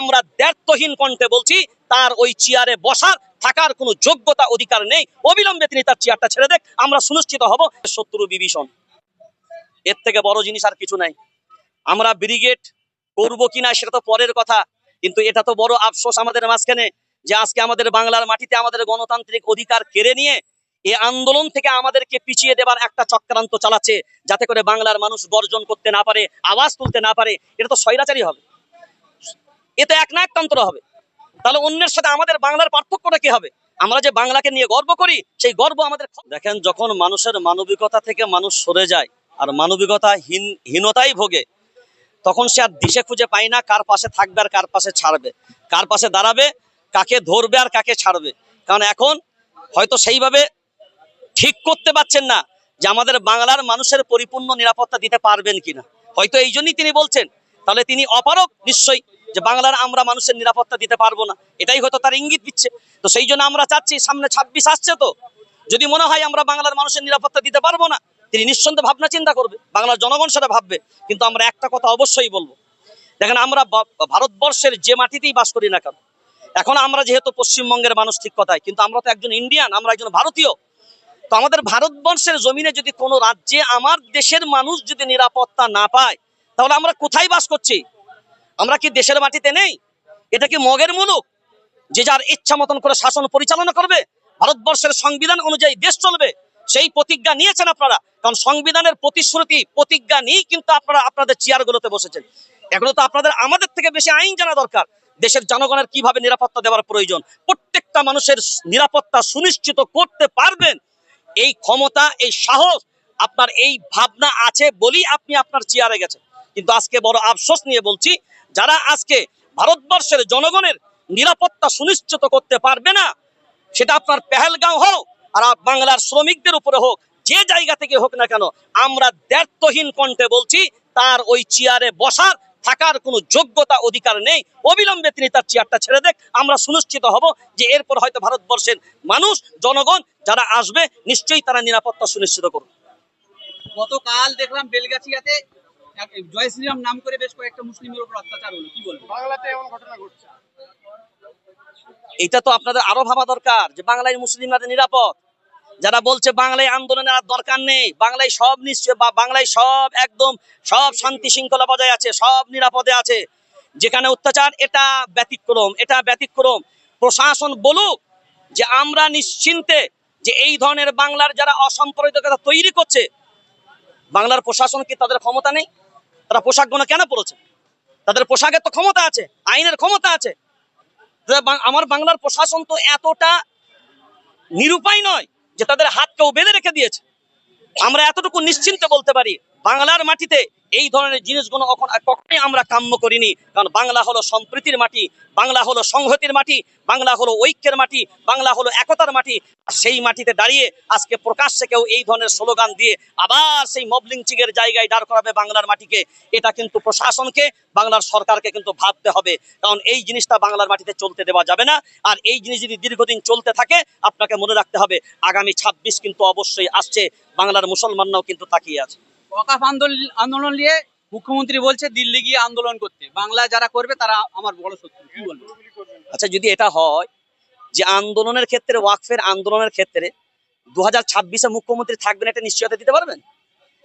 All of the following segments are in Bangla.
আমরা দ্ব্যর্থহীন কণ্ঠে বলছি, তার ওই চেয়ারে বসার থাকার কোনো যোগ্যতা, অধিকার নেই। অবিলম্বে তিনি তার চেয়ারটা ছেড়ে দেখ, আমরা সুনিশ্চিত হব শত্রু বিভীষণ। এর থেকে বড় জিনিস আর কিছু নাই। আমরা ব্রিগেড করব কিনা সেটা তো পরের কথা। কিন্তু এটা তো বড় আফসোস আমাদের মাঝখানে যে আজকে আমাদের বাংলার মাটিতে আমাদের গণতান্ত্রিক অধিকার কেড়ে নিয়ে এ আন্দোলন থেকে আমাদেরকে পিছিয়ে দেবার একটা চক্রান্ত চালাচ্ছে, যাতে করে বাংলার মানুষ বর্জন করতে না পারে, আওয়াজ তুলতে না পারে। এটা তো স্বৈরাচারী হবে। এতে এক না একতন্ত্র হবে। তাহলে অন্যের সাথে আমাদের বাংলার পার্থক্যটা কি হবে? আমরা যে বাংলাকে নিয়ে গর্ব করি, সেই গর্ব আমাদের দেখেন, যখন মানুষের মানবিকতা থেকে মানুষ সরে যায় আর মানবিকতা হীন হীনতাই ভোগে, তখন সে আর দিশে খুঁজে পায় না কার পাশে থাকবে আর কার পাশে ছাড়বে। কার পাশে দাঁড়াবে, কাকে ধরবে আর কাকে ছাড়বে। কারণ এখন হয়তো সেইভাবে ঠিক করতে পারছেন না যে আমাদের বাংলার মানুষের পরিপূর্ণ নিরাপত্তা দিতে পারবেন কিনা। হয়তো এই জন্যই তিনি বলছেন, তাহলে তিনি অপারক নিশ্চয়ই। যে বাংলার আমরা মানুষের নিরাপত্তা দিতে পারব না। এটাই হয়তো তার ইঙ্গিত দিচ্ছে। তো সেই জন্য আমরা চাচ্ছি, সামনে ছাব্বিশ আসছে তো। যদি মনে হয় আমরা বাংলার মানুষের নিরাপত্তা দিতে পারব না, তিনি নিঃসন্দেহে ভাবনা চিন্তা করবে, বাংলার জনগণ সেটা ভাববে। কিন্তু আমরা একটা কথা অবশ্যই বলব। দেখেন, আমরা ভারতবর্ষের যে মাটিতেই বাস করি না কেন, এখন আমরা যেহেতু পশ্চিমবঙ্গের মানুষ ঠিক কথায় কিন্তু আমরা তো একজন ইন্ডিয়ান আমরা একজন ভারতীয়। তো আমাদের ভারতবর্ষের জমিনে যদি কোনো রাজ্যে আমার দেশের মানুষ যদি নিরাপত্তা না পায়, তাহলে আমরা কোথায় বাস করছি? আমরা কি দেশের মাটিতে নেই? এটা কি মগের মুলুক? যে যার ইচ্ছা মতন করে শাসন পরিচালনা করবে, ভারতবর্ষের সংবিধান অনুযায়ী দেশ চলবে, সেই প্রতিজ্ঞা নিয়েছেন আপনারা। কারণ সংবিধানের প্রতিশ্রুতি, প্রতিজ্ঞা নিয়েই কিন্তু আপনারা আপনাদের চেয়ারগুলোতে বসেছেন। এগুলো তো আপনাদের আমাদের থেকে বেশি আইন জানা দরকার। দেশের জনগণের কীভাবে নিরাপত্তা দেওয়ার প্রয়োজন? প্রত্যেকটা মানুষের নিরাপত্তা সুনিশ্চিত করতে পারবেন। এই ক্ষমতা, এই সাহস আপনার এই ভাবনা আছে বলেই আপনি আপনার চেয়ারে গেছেন। কিন্তু আজকে বড় আফসোস নিয়ে বলছি যারা আজকে ভারতবর্ষের জনগণের নিরাপত্তা সুনিশ্চিত করতে পারবে না, সেটা আপনার পেহেলগাঁও হোক আর বাংলার শ্রমিকদের উপরে হোক, যে জায়গা থেকে হোক না কেন, আমরা দ্ব্যর্থহীন কণ্ঠে বলছি, তার ওই চেয়ারে বসার থাকার কোনো যোগ্যতা, অধিকার নেই। অবিলম্বে তিনি তার চেয়ারটা ছেড়ে দেখ, আমরা সুনিশ্চিত হব যে এরপর হয়তো ভারতবর্ষের মানুষ, জনগণ যারা আসবে, নিশ্চয়ই তারা নিরাপত্তা সুনিশ্চিত করবে। গতকাল দেখলাম বেলগাছিয়াতে জয় শ্রীরাম নাম করে বেশ কয়েকটা মুসলিমের উপর অত্যাচার হলো কি বলব বাংলাতে এমন ঘটনা ঘটছে। এটা তো আপনাদের আরও ভাবা দরকার যে বাংলায় মুসলিমরা নিরাপদ। যারা বলছে বাংলায় আন্দোলনের আর দরকার নেই বাংলায় সব নিশ্চয় বা বাংলায় সব একদম সব শান্তি শৃঙ্খলা বজায় আছে সব নিরাপদে আছে। যেখানে অত্যাচার এটা ব্যতিক্রম এটা ব্যতিক্রম। প্রশাসন বলুক যে আমরা নিশ্চিন্তে যে এই ধরনের বাংলার যারা অসাম্প্রদায়িকতা তৈরি করছে বাংলার প্রশাসন কি তাদের ক্ষমতা নেই? তারা পোশাকগুলো কেন পড়েছে তাদের পোশাকের তো ক্ষমতা আছে, আইনের ক্ষমতা আছে। আমার বাংলার প্রশাসন তো এতটা নিরুপায় নয় যে তাদের হাতকেও বেঁধে রেখে দিয়েছে। আমরা এতটুকু নিশ্চিন্তে বলতে পারি, বাংলার মাটিতে এই ধরনের জিনিসগুলো কখন কখনোই আমরা কাম্য করিনি। কারণ বাংলা হলো সম্প্রীতির মাটি, বাংলা হলো সংহতির মাটি, বাংলা হলো ঐক্যের মাটি, বাংলা হলো একতার মাটি। সেই মাটিতে দাঁড়িয়ে আজকে প্রকাশ্যে কেউ এই ধরনের স্লোগান দিয়ে আবার সেই মবলিং চিগের জায়গায় দাঁড় করাবে বাংলার মাটিকে, এটা কিন্তু প্রশাসনকে, বাংলার সরকারকে কিন্তু ভাবতে হবে। কারণ এই জিনিসটা বাংলার মাটিতে চলতে দেওয়া যাবে না। আর এই জিনিস যদি দীর্ঘদিন চলতে থাকে, আপনাকে মনে রাখতে হবে, আগামী ছাব্বিশ কিন্তু অবশ্যই আসছে। বাংলার মুসলমানরাও কিন্তু তাকিয়ে আছে। ওয়াকাফ আন্দোলন নিয়ে মুখ্যমন্ত্রী বলছে, দিল্লি গিয়ে আন্দোলন করতে। বাংলা যারা করবে, তারা আমার বড় শত্রু। কি বলব? আচ্ছা যদি এটা হয়, যে আন্দোলনের ক্ষেত্রে, ওয়াকফের আন্দোলনের ক্ষেত্রে দু হাজার ছাব্বিশে মুখ্যমন্ত্রী থাকবেন, এটা নিশ্চয়তা দিতে পারবেন?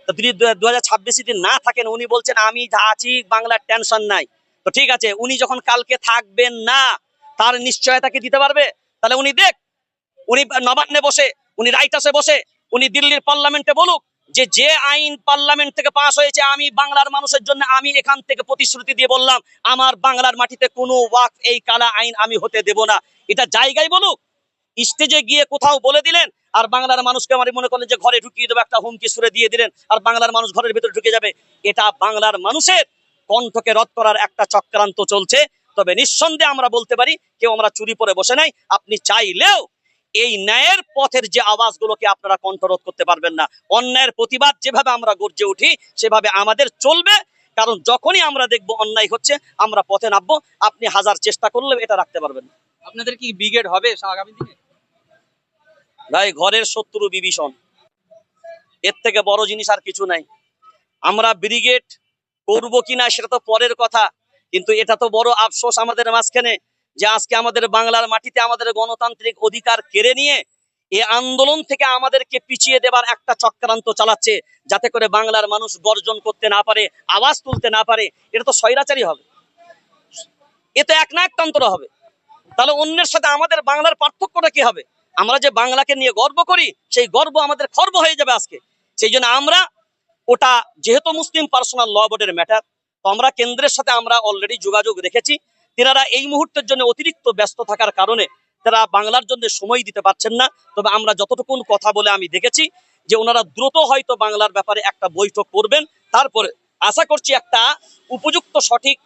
তো তিনি দু হাজার ছাব্বিশে যদি না থাকেন, উনি বলছেন, আমি আছি, বাংলার টেনশন নাই। তো ঠিক আছে, উনি যখন কালকে থাকবেন না, তার নিশ্চয়তা কি দিতে পারবে? তাহলে উনি দেখ, উনি নবান্নে বসে, উনি রাইটাসে বসে, উনি দিল্লির পার্লামেন্টে বলুক যে যে আইন পার্লামেন্ট থেকে পাশ হয়েছে, আমি বাংলার মানুষের জন্য আমি এখান থেকে প্রতিশ্রুতি দিয়ে বললাম, আমার বাংলার মাটিতে কোনো ওয়াক এই কালা আইন আমি হতে দেব না। এটা জায়গায় বলুক স্টেজে গিয়ে কোথাও বলে দিলেন, আর বাংলার মানুষকে আমার মনে করলেন যে ঘরে ঢুকিয়ে দেবো, একটা হুমকি সুরে দিয়ে দিলেন, আর বাংলার মানুষ ঘরের ভিতরে ঢুকে যাবে। এটা বাংলার মানুষের কণ্ঠকে রদ করার একটা চক্রান্ত চলছে। তবে নিঃসন্দেহে আমরা বলতে পারি, কেউ আমরা চুরি পরে বসে নাই, আপনি চাইলেও এই ন্যায়ের পথের যে আওয়াজগুলোকে আপনারা কণ্ঠরোধ করতে পারবেন না। অন্যায়ের প্রতিবাদ যেভাবে আমরা গর্জে উঠি সেভাবে আমাদের চলবে। কারণ যখনই আমরা দেখব অন্যায় হচ্ছে আমরা পথে নামবো। আপনি হাজার চেষ্টা করলেও এটা রাখতে পারবেন না। আপনাদের কি ব্রিগেড হবে আগামী দিনে? ভাই ঘরের শত্রু বিভীষণ। এর থেকে বড় জিনিস আর কিছু নাই। আমরা ব্রিগেড করব কিনা সেটা তো পরের কথা। কিন্তু এটা তো বড় আফসোস আমাদের মাঝখানে। যে আজকে আমাদের বাংলার মাটিতে আমাদের গণতান্ত্রিক অধিকার কেড়ে নিয়ে এ আন্দোলন থেকে আমাদেরকে পিছিয়ে দেবার একটা চক্রান্ত চালাচ্ছে, যাতে করে বাংলার মানুষ গর্জন করতে না পারে, আওয়াজ তুলতে না পারে, এটা তো স্বৈরাচারী হবে। এ তো এক না একতন্ত্র হবে। তাহলে অন্যের সাথে আমাদের বাংলার পার্থক্যটা কি হবে? আমরা যে বাংলাকে নিয়ে গর্ব করি, সেই গর্ব আমাদের খর্ব হয়ে যাবে আজকে। সেই জন্য আমরা, ওটা যেহেতু মুসলিম পার্সোনাল ল বোর্ডের ম্যাটার, তো আমরা কেন্দ্রের সাথে আমরা অলরেডি যোগাযোগ রেখেছি। তেনারা এই মুহূর্তের জন্য অতিরিক্ত ব্যস্ত থাকার কারণে তারা বাংলার জন্য সময় দিতে পারছেন না। তবে আমরা যতটুকুন কথা বলে আমি দেখেছি যে ওনারা দ্রুত হয়তো বাংলার ব্যাপারে একটা বৈঠক করবেন। তারপরে আশা করছি একটা উপযুক্ত সঠিক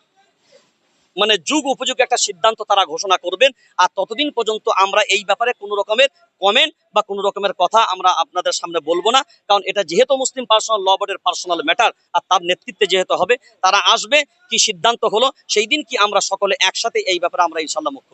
মানে যুগ উপযোগী একটা সিদ্ধান্ত তারা ঘোষণা করবেন। আর ততদিন পর্যন্ত আমরা এই ব্যাপারে কোনো রকমের কমেন্ট বা কোনো রকমের কথা আমরা আপনাদের সামনে বলব না। কারণ এটা যেহেতু মুসলিম পার্সোনাল ল বোর্ডের পার্সোনাল ম্যাটার আর তার নেতৃত্বে যেহেতু হবে, তারা আসবে, কি সিদ্ধান্ত হলো, সেই দিন কি আমরা সকলে একসাথে এই ব্যাপারে আমরা ইনশাল্লাহ মুখ